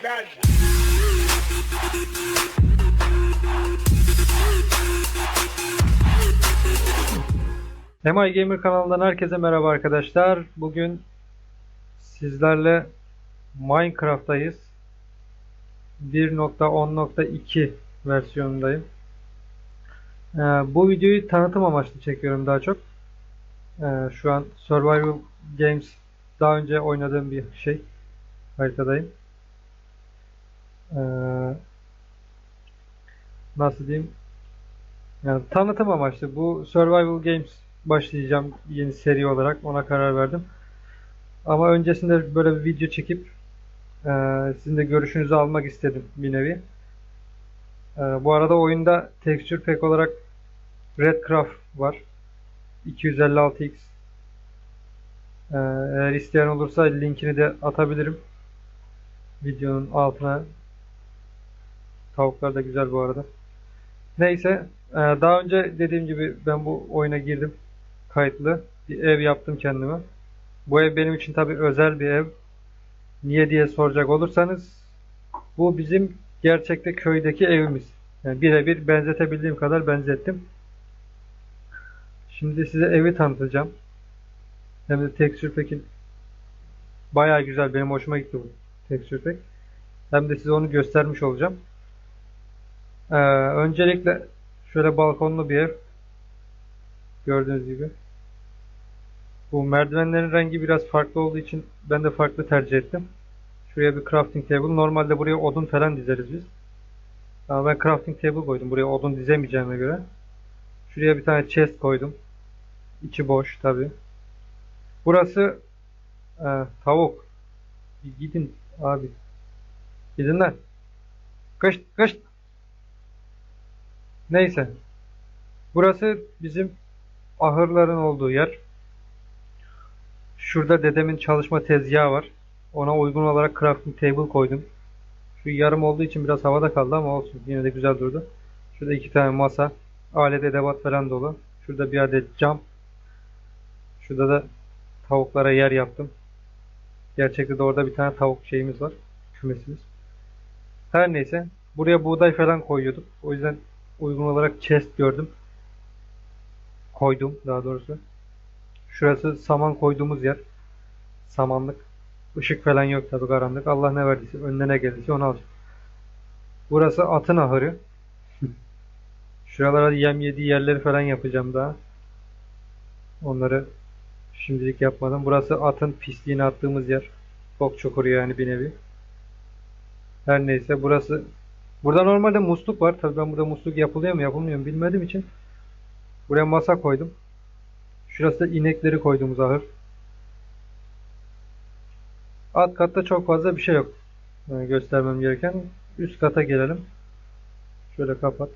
Gel. MI Gamer kanalından herkese merhaba arkadaşlar. Bugün sizlerle Minecraft'tayız. 1.10.2 versiyonundayım. Ee, bu videoyu tanıtım amaçlı çekiyorum daha çok. Ee, şu an Survival Games daha önce oynadığım bir şey. Haritadayım. Ee, nasıl diyeyim? Yani tanıtım amaçlı. Bu Survival Games başlayacağım yeni seri olarak. Ona karar verdim. Ama öncesinde böyle bir video çekip eee, sizin de görüşünüzü almak istedim bir nevi. Eee, bu arada oyunda texture pack olarak Redcraft var. 256x. Eee, eğer isteyen olursa linkini de atabilirim. Videonun altına. Tavuklar da güzel bu arada. Neyse, e, daha önce dediğim gibi ben bu oyuna girdim. Kayıtlı. Bir ev yaptım kendime. Bu ev benim için tabii özel bir ev. Niye diye soracak olursanız bu bizim gerçekte köydeki evimiz. Yani birebir benzetebildiğim kadar benzettim. Şimdi size evi tanıtacağım. Hem de texture pack'in bayağı güzel. Benim hoşuma gitti bu texture pack. Hem de size onu göstermiş olacağım. Ee, öncelikle şöyle balkonlu bir ev. Gördüğünüz gibi. Bu merdivenlerin rengi biraz farklı olduğu için ben de farklı tercih ettim. Şuraya bir crafting table. Normalde buraya odun falan dizeriz biz. Ama ben crafting table koydum. Buraya odun dizemeyeceğime göre. Şuraya bir tane chest koydum. İçi boş tabi. Burası e, tavuk. Gidin abi. Gidin lan. Kış kış. Neyse. Burası bizim ahırların olduğu yer. Şurada dedemin çalışma tezgahı var. Ona uygun olarak crafting table koydum. Şu yarım olduğu için biraz havada kaldı ama olsun. Yine de güzel durdu. Şurada iki tane masa. Alet edevat falan dolu. Şurada bir adet cam. Şurada da tavuklara yer yaptım. Gerçekte de orada bir tane tavuk şeyimiz var. Kümesimiz. Her neyse. Buraya buğday falan koyuyorduk. O yüzden uygun olarak chest gördüm. Koydum daha doğrusu. Şurası saman koyduğumuz yer. Samanlık. Işık falan yok tabi karanlık. Allah ne verdiyse önüne ne geldiyse onu alacak. Burası atın ahırı. Şuralara yem yediği yerleri falan yapacağım daha. Onları şimdilik yapmadım. Burası atın pisliğini attığımız yer. Bok çukuru yani bir nevi. Her neyse burası Burada normalde musluk var. Tabii ben burada musluk yapılıyor mu yapılmıyor mu bilmediğim için buraya masa koydum. Şurası da inekleri koyduğumuz ahır. Alt katta çok fazla bir şey yok. Yani göstermem gereken. Üst kata gelelim. Şöyle kapat.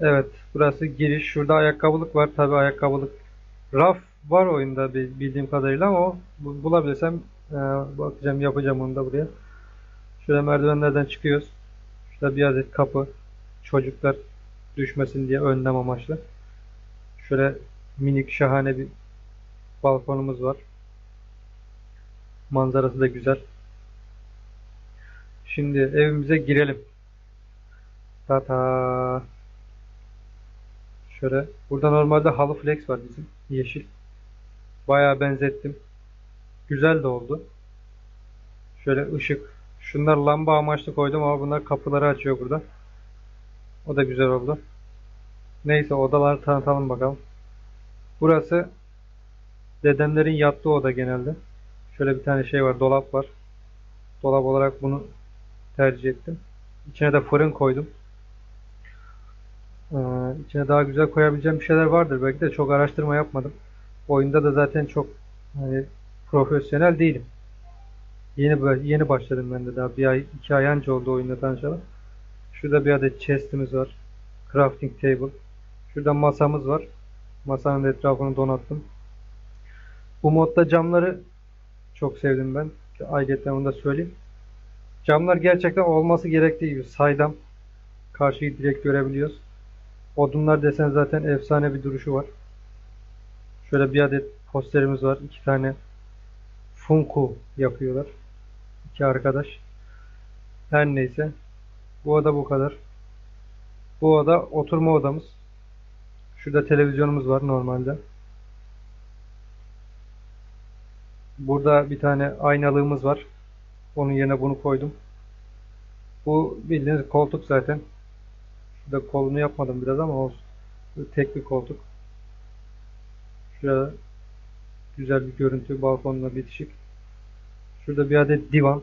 Evet, burası giriş. Şurada ayakkabılık var. Tabii ayakkabılık. Raf var oyunda bildiğim kadarıyla ama bulabilirsem e, bakacağım yapacağım onu da buraya. Şöyle merdivenlerden çıkıyoruz. Şurada bir adet kapı. Çocuklar düşmesin diye önlem amaçlı. Şöyle minik şahane bir balkonumuz var. Manzarası da güzel. Şimdi evimize girelim. Tata. Şöyle. Burada normalde halı flex var bizim. Yeşil. Bayağı benzettim. Güzel de oldu. Şöyle ışık. Şunlar lamba amaçlı koydum ama bunlar kapıları açıyor burada. O da güzel oldu. Neyse odaları tanıtalım bakalım. Burası dedemlerin yattığı oda genelde. Şöyle bir tane şey var, dolap var. Dolap olarak bunu tercih ettim. İçine de fırın koydum. Ee, içine daha güzel koyabileceğim bir şeyler vardır. Belki de çok araştırma yapmadım. Oyunda da zaten çok hani, profesyonel değilim. Yeni yeni başladım ben de daha bir ay iki ay önce oldu oyunda tanışalım. Şurada bir adet chest'imiz var. Crafting table. Şurada masamız var. Masanın etrafını donattım. Bu modda camları çok sevdim ben. Ayrıca onu da söyleyeyim. Camlar gerçekten olması gerektiği gibi saydam. Karşıyı direkt görebiliyoruz. Odunlar desen zaten efsane bir duruşu var. Şöyle bir adet posterimiz var. İki tane Funko yapıyorlar. İki arkadaş. Her neyse. Bu oda bu kadar. Bu oda oturma odamız. Şurada televizyonumuz var normalde. Burada bir tane aynalığımız var. Onun yerine bunu koydum. Bu bildiğiniz koltuk zaten. Şurada kolunu yapmadım biraz ama olsun. Tek bir koltuk. Şurada güzel bir görüntü. Balkonla bitişik. Şurada bir adet divan.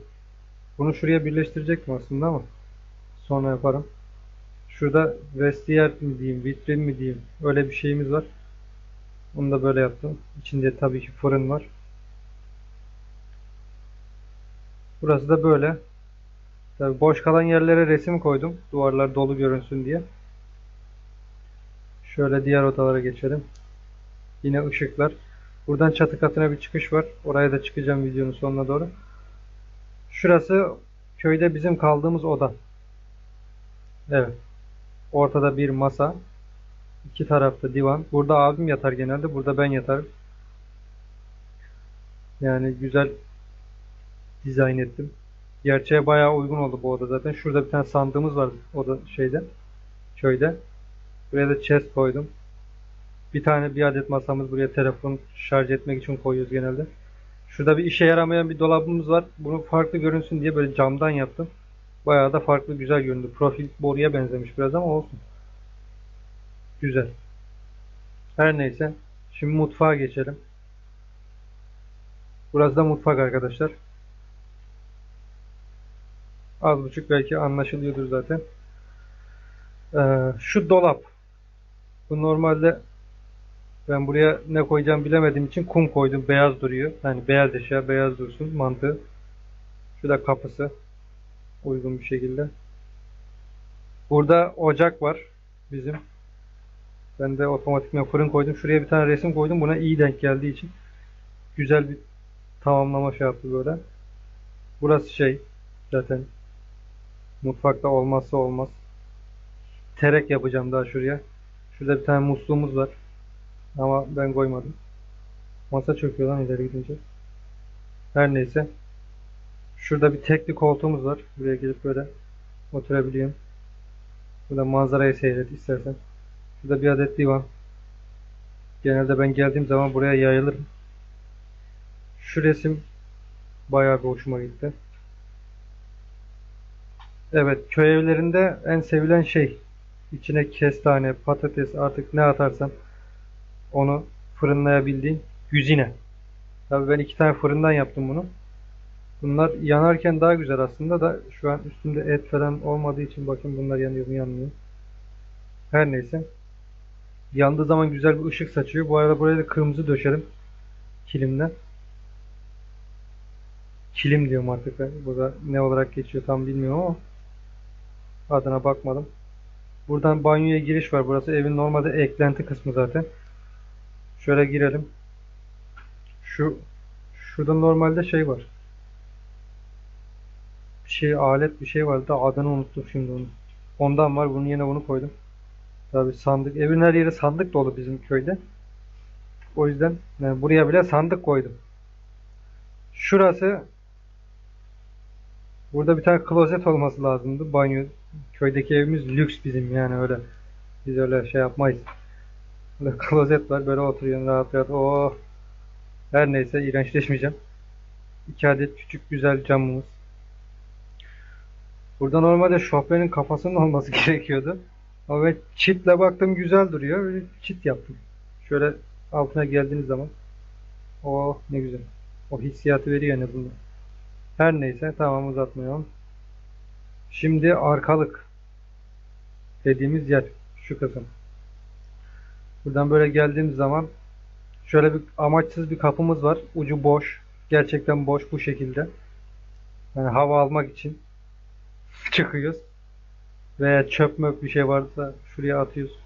Bunu şuraya birleştirecektim aslında ama sonra yaparım. Şurada vestiyer mi diyeyim, vitrin mi diyeyim. Öyle bir şeyimiz var. Onu da böyle yaptım. İçinde tabii ki fırın var. Burası da böyle. Tabii boş kalan yerlere resim koydum. Duvarlar dolu görünsün diye. Şöyle diğer odalara geçelim. Yine ışıklar. Buradan çatı katına bir çıkış var. Oraya da çıkacağım videonun sonuna doğru. Şurası köyde bizim kaldığımız oda. Evet. Ortada bir masa. iki tarafta divan. Burada abim yatar genelde. Burada ben yatarım. Yani güzel dizayn ettim. Gerçeğe bayağı uygun oldu bu oda zaten. Şurada bir tane sandığımız var oda şeyde. Köyde. Buraya da chest koydum. Bir tane bir adet masamız buraya telefon şarj etmek için koyuyoruz genelde. Şurada bir işe yaramayan bir dolabımız var. Bunu farklı görünsün diye böyle camdan yaptım. Bayağı da farklı güzel göründü. Profil boruya benzemiş biraz ama olsun. Güzel. Her neyse. Şimdi mutfağa geçelim. Burası da mutfak arkadaşlar. Az buçuk belki anlaşılıyordur zaten. Ee, şu dolap. Bu normalde ben buraya ne koyacağım bilemediğim için kum koydum. Beyaz duruyor. Yani beyaz eşya beyaz dursun mantığı. Şu da kapısı. Uygun bir şekilde. Burada ocak var bizim. Ben de otomatikman fırın koydum. Şuraya bir tane resim koydum. Buna iyi denk geldiği için güzel bir tamamlama şey yaptı böyle. Burası şey zaten mutfakta olmazsa olmaz. Terek yapacağım daha şuraya. Şurada bir tane musluğumuz var. Ama ben koymadım. Masa çöküyor lan ileri gidince. Her neyse. Şurada bir tekli koltuğumuz var. Buraya gelip böyle oturabiliyorum. Burada manzarayı seyret istersen. Şurada bir adet divan. Genelde ben geldiğim zaman buraya yayılırım. Şu resim bayağı bir hoşuma gitti. Evet, köy evlerinde en sevilen şey içine kestane, patates artık ne atarsan onu fırınlayabildiğin güzine. Tabii ben iki tane fırından yaptım bunu. Bunlar yanarken daha güzel aslında da şu an üstünde et falan olmadığı için bakın bunlar yanıyor mu yanmıyor. Her neyse. Yandığı zaman güzel bir ışık saçıyor. Bu arada buraya da kırmızı döşerim. Kilimle. Kilim diyorum artık. ben. Burada ne olarak geçiyor tam bilmiyorum ama adına bakmadım. Buradan banyoya giriş var. Burası evin normalde eklenti kısmı zaten. Şöyle girelim. Şu şurada normalde şey var. Bir şey alet bir şey vardı adını unuttum şimdi onu. Ondan var. Bunun yerine bunu koydum. Tabii sandık. Evin her yeri sandık dolu bizim köyde. O yüzden yani buraya bile sandık koydum. Şurası Burada bir tane klozet olması lazımdı. Banyo. Köydeki evimiz lüks bizim yani öyle. Biz öyle şey yapmayız. Burada klozet var. Böyle oturuyorsun rahat rahat. Oh. Her neyse iğrençleşmeyeceğim. İki adet küçük güzel camımız. Burada normalde şoförün kafasının olması gerekiyordu. Ama çitle baktım güzel duruyor. Çit yaptım. Şöyle altına geldiğiniz zaman. Oh ne güzel. O hissiyatı veriyor en azından. Her neyse tamam uzatmayalım. Şimdi arkalık dediğimiz yer şu kısım. Buradan böyle geldiğimiz zaman şöyle bir amaçsız bir kapımız var. Ucu boş. Gerçekten boş bu şekilde. Yani hava almak için çıkıyoruz. Veya çöp möp bir şey varsa şuraya atıyoruz.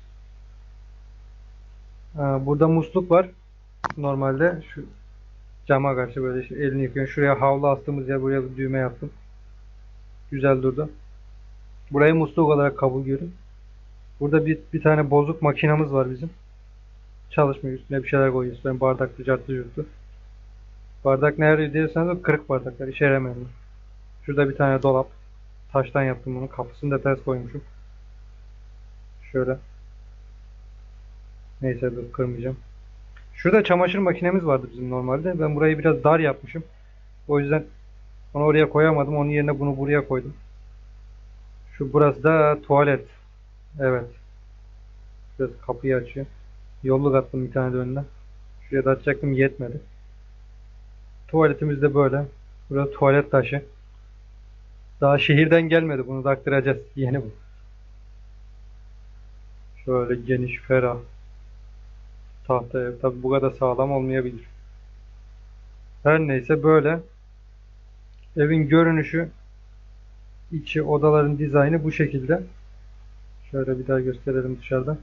Ha, Burada musluk var. Normalde şu cama karşı böyle işte elini yıkıyorsun. Şuraya havlu astığımız yer buraya düğme yaptım. Güzel durdu. Burayı musluk olarak kabul görün. Burada bir, bir tane bozuk makinamız var bizim. Çalışmıyor. Üstüne bir şeyler koyuyoruz. Ben bardaklı cartlı yurtlu. Bardak nerede diyorsanız o kırık bardaklar. işe yaramayanlar. Şurada bir tane dolap. Taştan yaptım bunu. Kapısını da ters koymuşum. Şöyle. Neyse dur kırmayacağım. Şurada çamaşır makinemiz vardı bizim normalde. Ben burayı biraz dar yapmışım. O yüzden onu oraya koyamadım. Onun yerine bunu buraya koydum. Şu burası da tuvalet. Evet. Biraz kapıyı açıyor. Yolluk attım bir tane de önüne. Şuraya da açacaktım yetmedi. Tuvaletimiz de böyle. Burası tuvalet taşı. Daha şehirden gelmedi. Bunu da aktaracağız. Yeni bu. Şöyle geniş, ferah. Tahta ev. Tabi bu kadar sağlam olmayabilir. Her neyse böyle. Evin görünüşü içi odaların dizaynı bu şekilde. Şöyle bir daha gösterelim dışarıdan.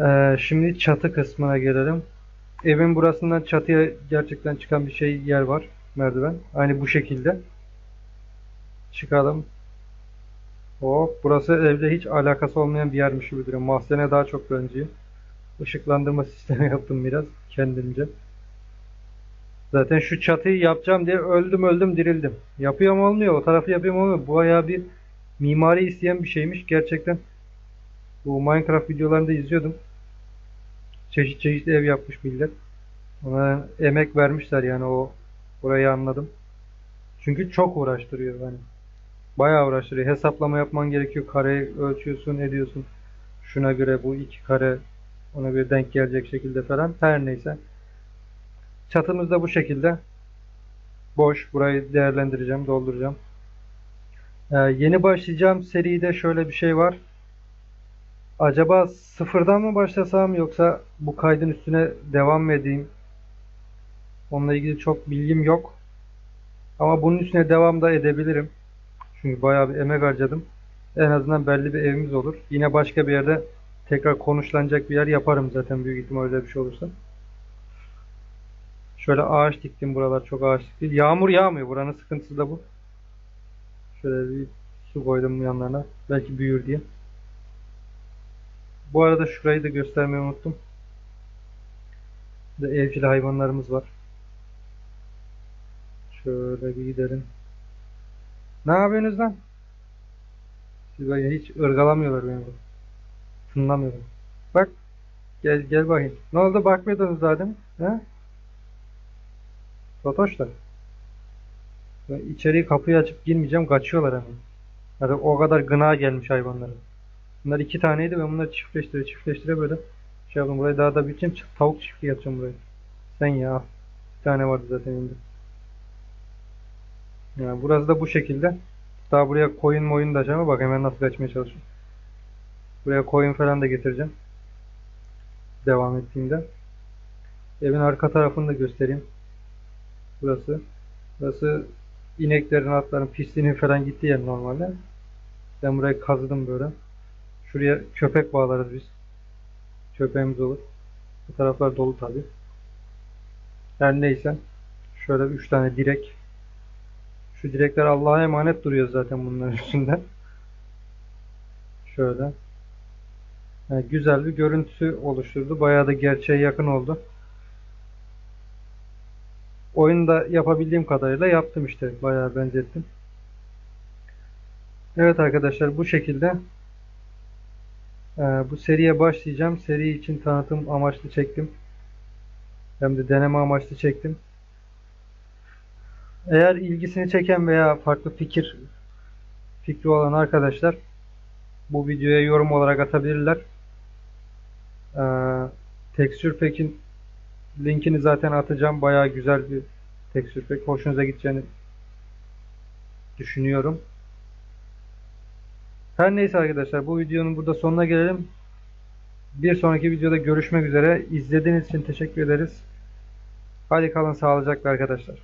Ee, şimdi çatı kısmına gelelim. Evin burasından çatıya gerçekten çıkan bir şey yer var. Merdiven. Aynı bu şekilde. Çıkalım. Hop. Burası evle hiç alakası olmayan bir yermiş gibi duruyor. Mahzene daha çok benziyor. Işıklandırma sistemi yaptım biraz kendimce. Zaten şu çatıyı yapacağım diye öldüm öldüm dirildim. Yapıyorum olmuyor. O tarafı yapıyorum olmuyor. Bu bayağı bir mimari isteyen bir şeymiş. Gerçekten bu Minecraft videolarında izliyordum. Çeşit çeşit ev yapmış millet. Ona emek vermişler yani o orayı anladım. Çünkü çok uğraştırıyor yani. Bayağı uğraştırıyor. Hesaplama yapman gerekiyor. Kareyi ölçüyorsun, ediyorsun. Şuna göre bu iki kare ona göre denk gelecek şekilde falan. Her neyse. Çatımız da bu şekilde. Boş. Burayı değerlendireceğim, dolduracağım. Ee, yeni başlayacağım seride şöyle bir şey var. Acaba sıfırdan mı başlasam yoksa bu kaydın üstüne devam mı edeyim? Onunla ilgili çok bilgim yok. Ama bunun üstüne devam da edebilirim. Çünkü bayağı bir emek harcadım. En azından belli bir evimiz olur. Yine başka bir yerde tekrar konuşlanacak bir yer yaparım zaten büyük ihtimal öyle bir şey olursa. Şöyle ağaç diktim buralar çok ağaçlık değil. Yağmur yağmıyor buranın sıkıntısı da bu. Şöyle bir su koydum yanlarına. Belki büyür diye. Bu arada şurayı da göstermeyi unuttum. Burada evcil hayvanlarımız var. Şöyle bir gidelim. Ne yapıyorsunuz lan? Siz böyle hiç ırgalamıyorlar beni. burada. Tınlamıyorlar. Bak. Gel gel bakayım. Ne oldu bakmıyordunuz zaten? He? Totoşlar. Ben içeriye kapıyı açıp girmeyeceğim. Kaçıyorlar hemen. Artık o kadar gına gelmiş hayvanlara. Bunlar iki taneydi. Ben bunları çiftleştire çiftleştire böyle şey yaptım. Burayı daha da. Ç- Tavuk çiftliği yapacağım burayı. Sen ya. Bir tane vardı zaten elimde. Yani burası da bu şekilde. Daha buraya koyun moyun da açacağım. Bak hemen nasıl açmaya çalışıyorum. Buraya koyun falan da getireceğim. Devam ettiğimde. Evin arka tarafını da göstereyim. Burası. Burası ineklerin, atların, pisliğinin falan gittiği yer normalde. Ben burayı kazıdım böyle. Şuraya köpek bağlarız biz. Köpeğimiz olur. Bu taraflar dolu tabi. Her neyse. Şöyle üç tane direk. Şu direkler Allah'a emanet duruyor zaten bunların üstünde. Şöyle. Yani güzel bir görüntüsü oluşturdu. Bayağı da gerçeğe yakın oldu. Oyunda yapabildiğim kadarıyla yaptım işte. Bayağı benzettim. Evet arkadaşlar bu şekilde ee, bu seriye başlayacağım. Seri için tanıtım amaçlı çektim. Hem de deneme amaçlı çektim. Eğer ilgisini çeken veya farklı fikir fikri olan arkadaşlar bu videoya yorum olarak atabilirler. Ee, Texture Pack'in linkini zaten atacağım. Bayağı güzel bir Texture Pack. Hoşunuza gideceğini düşünüyorum. Her neyse arkadaşlar bu videonun burada sonuna gelelim. Bir sonraki videoda görüşmek üzere. İzlediğiniz için teşekkür ederiz. Hadi kalın sağlıcakla arkadaşlar.